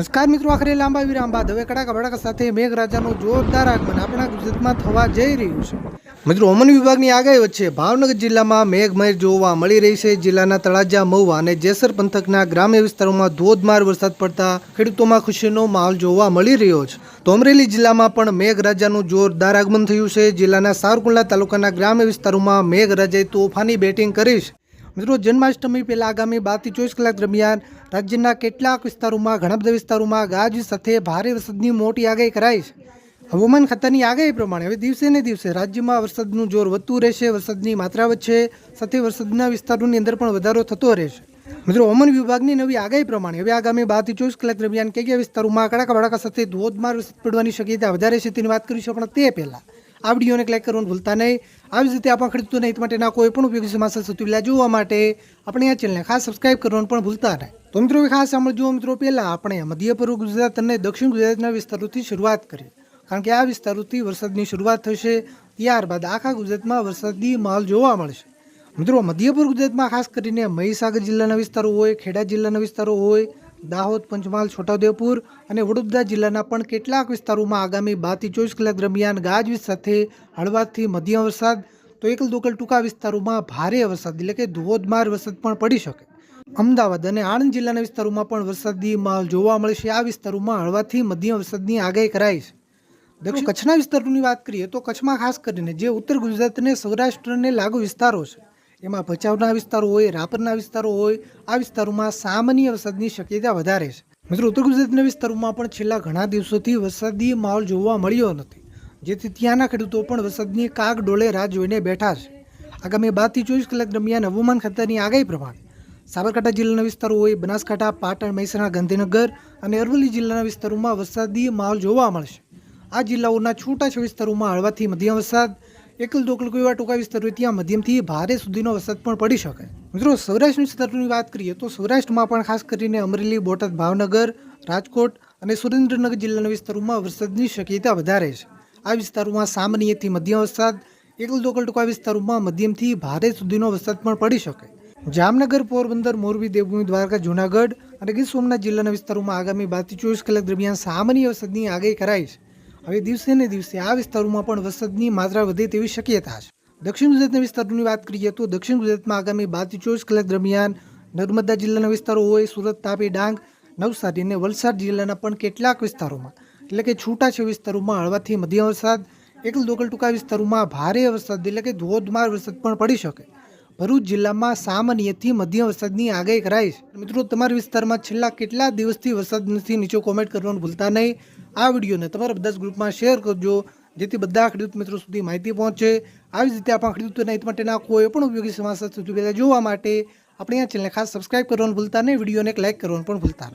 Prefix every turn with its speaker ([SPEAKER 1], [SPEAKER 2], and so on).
[SPEAKER 1] નમસ્કાર મિત્રો, આખરે લાંબા વિરામ બાદ હવે કડાકા ભડાકા સાથે મેઘરાજાનું જોરદાર આગમન આપણા ગુજરાતમાં થવા જઈ રહ્યું છે. મિત્રો હવામાન વિભાગની આગાહી વચ્ચે ભાવનગર જિલ્લામાં મેઘમહેર જોવા મળી રહી છે. જિલ્લાના તળાજા, મહુવા અને જેસર પંથકના ગ્રામ્ય વિસ્તારોમાં ધોધમાર વરસાદ પડતા ખેડૂતોમાં ખુશીનો માહોલ જોવા મળી રહ્યો છે. તો અમરેલી જિલ્લામાં પણ મેઘરાજાનું જોરદાર આગમન થયું છે. જિલ્લાના સારકુંડલા તાલુકાના ગ્રામ્ય વિસ્તારોમાં મેઘરાજાએ તોફાની બેટિંગ કરી છે. મિત્રો, જન્માષ્ટમી પહેલા આગામી બારથી ચોવીસ કલાક દરમિયાન રાજ્યના કેટલાક વિસ્તારોમાં, ઘણા બધા વિસ્તારોમાં ગાજ સાથે ભારે વરસાદની મોટી આગાહી કરાઈ છે. હવામાન ખાતાની આગાહી પ્રમાણે હવે દિવસે ને દિવસે રાજ્યમાં વરસાદનું જોર વધતું રહેશે, વરસાદની માત્રા વધશે, સાથે વરસાદના વિસ્તારોની અંદર પણ વધારો થતો રહેશે. મિત્રો, હવામાન વિભાગની નવી આગાહી પ્રમાણે હવે આગામી બારથી ચોવીસ કલાક દરમિયાન કયા કયા વિસ્તારોમાં કડાકા ભડાકા સાથે ધોધમાર વરસાદ પડવાની શક્યતા વધારે છે તેની વાત કરીશું પણ તે પહેલાં. આ વિડીયોને ક્લિક કરવાનું ભૂલતા નહીં. આવી જ રીતે આપણા નહીં હિત માટેના કોઈ પણ ઉપયોગી સમાચાર સૌથી પહેલાં જોવા માટે આપણે આ ચેનલને ખાસ સબસ્ક્રાઇબ કરવાનું પણ ભૂલતા નહીં. તો મિત્રો ખાસ સાંભળજો. મિત્રો, પહેલાં આપણે મધ્ય પૂર્વ ગુજરાત અને દક્ષિણ ગુજરાતના વિસ્તારોથી શરૂઆત કરીએ. કારણ કે આ વિસ્તારોથી વરસાદની શરૂઆત થશે, ત્યારબાદ આખા ગુજરાતમાં વરસાદી માહોલ જોવા મળશે. મિત્રો, મધ્ય પૂર્વ ગુજરાતમાં ખાસ કરીને મહીસાગર જિલ્લાના વિસ્તારો હોય, ખેડા જિલ્લાના વિસ્તારો હોય દાહોદ, પંચમહાલ, છોટાઉદેપુર અને વડોદરા જિલ્લાના પણ કેટલાક વિસ્તારોમાં આગામી બારથી ચોવીસ કલાક દરમિયાન ગાજવીજ સાથે હળવાથી મધ્યમ વરસાદ, તો એકલ દોકલ ટૂંકા વિસ્તારોમાં ભારે વરસાદ, એટલે કે ધોધમાર વરસાદ પણ પડી શકે. અમદાવાદ અને આણંદ જિલ્લાના વિસ્તારોમાં પણ વરસાદી માહોલ જોવા મળશે આ વિસ્તારોમાં હળવાથી મધ્યમ વરસાદની આગાહી કરાઈ છે. દક્ષિણ કચ્છના વિસ્તારોની વાત કરીએ તો કચ્છમાં ખાસ કરીને જે ઉત્તર ગુજરાત અને સૌરાષ્ટ્રને લાગુ વિસ્તારો છે એમાં ભચાઉના વિસ્તારો હોય, રાપરના વિસ્તારો હોય, આ વિસ્તારોમાં સામાન્ય વરસાદની શક્યતા વધારે છે. મિત્રો, ઉત્તર ગુજરાતના વિસ્તારોમાં પણ છેલ્લા ઘણા દિવસોથી વરસાદી માહોલ જોવા મળ્યો નથી. જેથી ત્યાંના ખેડૂતો પણ વરસાદની કાગ ડોળે રાહ જોઈને બેઠા છે. આગામી બારથી ચોવીસ કલાક દરમિયાન હવામાન ખાતાની આગાહી પ્રમાણે સાબરકાંઠા જિલ્લાના વિસ્તારો હોય, બનાસકાંઠા, પાટણ, મહેસાણા, ગાંધીનગર અને અરવલ્લી જિલ્લાના વિસ્તારોમાં વરસાદી માહોલ જોવા મળશે. આ જિલ્લાઓના છૂટાછવાયા વિસ્તારોમાં હળવાથી મધ્યમ વરસાદ એકલ દોકલ કોઈ એવા ટૂંકા વિસ્તારો ત્યાં મધ્યમથી ભારે સુધીનો વરસાદ પણ પડી શકે. મિત્રો સૌરાષ્ટ્ર સ્તરની વાત કરીએ તો સૌરાષ્ટ્રમાં પણ ખાસ કરીને અમરેલી, બોટાદ, ભાવનગર, રાજકોટ અને સુરેન્દ્રનગર જિલ્લાના વિસ્તારોમાં વરસાદની શક્યતા વધારે છે. આ વિસ્તારોમાં સામાન્યથી મધ્યમ વરસાદ, એકલ દોકલ ટૂંકા વિસ્તારોમાં મધ્યમથી ભારે સુધીનો વરસાદ પણ પડી શકે. જામનગર, પોરબંદર, મોરબી, દેવભૂમિ, દ્વારકા, જૂનાગઢ અને ગીર સોમનાથ જિલ્લાના વિસ્તારોમાં આગામી બારથી ચોવીસ કલાક દરમિયાન સામાન્ય વરસાદની આગાહી કરાઈ છે. હવે દિવસે ને દિવસે આ વિસ્તારોમાં પણ વરસાદની માત્રા વધે તેવી શક્યતા છે. દક્ષિણ ગુજરાતના વિસ્તારોની વાત કરીએ તો દક્ષિણ ગુજરાતમાં આગામી બારથી ચોવીસ કલાક દરમિયાન નર્મદા જિલ્લાના વિસ્તારો હોય, સુરત, તાપી, ડાંગ, નવસારી અને વલસાડ જિલ્લાના પણ કેટલાક વિસ્તારોમાં, એટલે કે છૂટાછે વિસ્તારોમાં હળવાથી મધ્યમ વરસાદ, એકલ દોકલ ટૂંકા વિસ્તારોમાં ભારે વરસાદ, એટલે કે ધોધમાર વરસાદ પણ પડી શકે. ભરૂચ જિલ્લામાં સામાન્યથી મધ્યમ વરસાદની આગાહી કરાઈ છે. મિત્રો, તમારા વિસ્તારમાં છેલ્લા કેટલા દિવસથી વરસાદ નથી, નીચે કોમેન્ટ કરવાનું ભૂલતા નહીં. આ વિડીયોને તમારા બધા જ ગ્રુપમાં શેર કરજો, જેથી બધા ખેડૂત મિત્રો સુધી માહિતી પહોંચે. આવી જ રીતે આપણા ખેડૂતોના હિત માટેના કોઈ પણ ઉપયોગી સમાચાર સુધી જોવા માટે આપણે આ ચેનલને ખાસ સબસ્ક્રાઇબ કરવાનું ભૂલતા નહીં, વિડીયોને એક લાઇક કરવાનું પણ ભૂલતા નહીં.